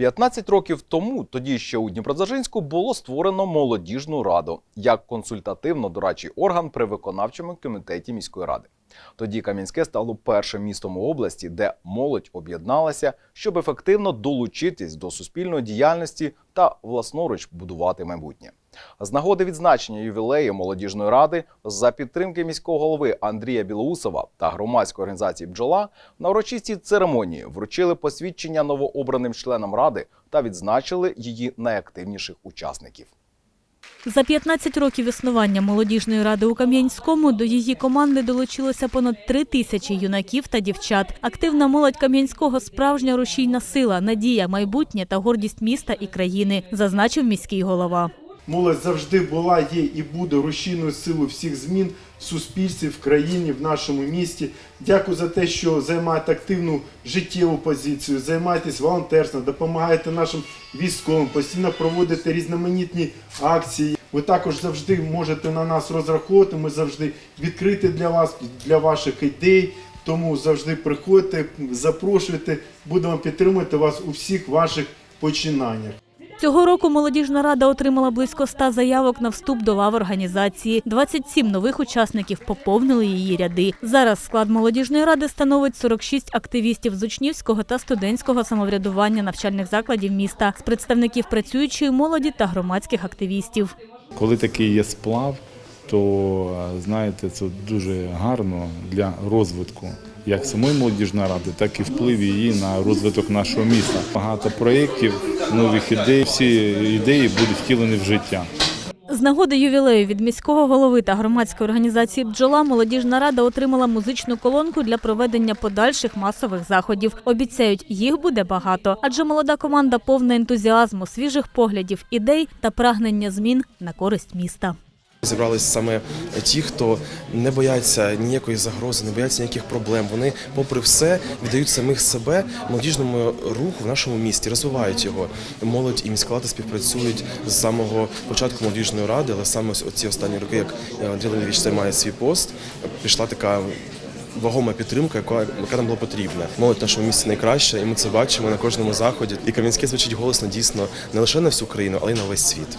15 років тому, тоді ще у Дніпродзержинську, було створено молодіжну раду як консультативно-дорадчий орган при виконавчому комітеті міської ради. Тоді Кам'янське стало першим містом у області, де молодь об'єдналася, щоб ефективно долучитись до суспільної діяльності та власноруч будувати майбутнє. З нагоди відзначення ювілею молодіжної ради за підтримки міського голови Андрія Білоусова та громадської організації Бджола на урочистій церемонії вручили посвідчення новообраним членам ради та відзначили її найактивніших учасників. За 15 років існування молодіжної ради у Кам'янському до її команди долучилося понад три тисячі юнаків та дівчат. Активна молодь Кам'янського справжня рушійна сила, надія, майбутнє та гордість міста і країни, зазначив міський голова. Молодь завжди була, є і буде рушійною силою всіх змін суспільстві, в країні, в нашому місті. Дякую за те, що займаєте активну життєву позицію, займаєтесь волонтерством, допомагаєте нашим військовим, постійно проводите різноманітні акції. Ви також завжди можете на нас розраховувати. Ми завжди відкриті для вас, для ваших ідей. Тому завжди приходьте, запрошуйте, будемо підтримувати вас у всіх ваших починаннях. Цього року молодіжна рада отримала близько 100 заявок на вступ до лав організації. 27 нових учасників поповнили її ряди. Зараз склад молодіжної ради становить 46 активістів з учнівського та студентського самоврядування навчальних закладів міста, з представників працюючої молоді та громадських активістів. Коли такий є сплав, то знаєте, це дуже гарно для розвитку як самої молодіжної ради, так і вплив її на розвиток нашого міста. Багато проєктів, нових ідей. Всі ідеї будуть втілені в життя. З нагоди ювілею від міського голови та громадської організації Бджола молодіжна рада отримала музичну колонку для проведення подальших масових заходів. Обіцяють, їх буде багато, адже молода команда повна ентузіазму, свіжих поглядів, ідей та прагнення змін на користь міста. Зібрались саме ті, хто не бояться ніякої загрози, не бояться ніяких проблем. Вони, попри все, віддають самих себе молодіжному руху в нашому місті, розвивають його. Молодь і міська влада співпрацюють з самого початку молодіжної ради, але саме ось ці останні роки, як Андрій Леонідович займає свій пост, пішла така. Вагома підтримка, яка, яка нам була потрібна. Молодь в нашому місті найкраща, і ми це бачимо на кожному заході. І Кам'янське звучить голосно дійсно не лише на всю країну, але й на весь світ.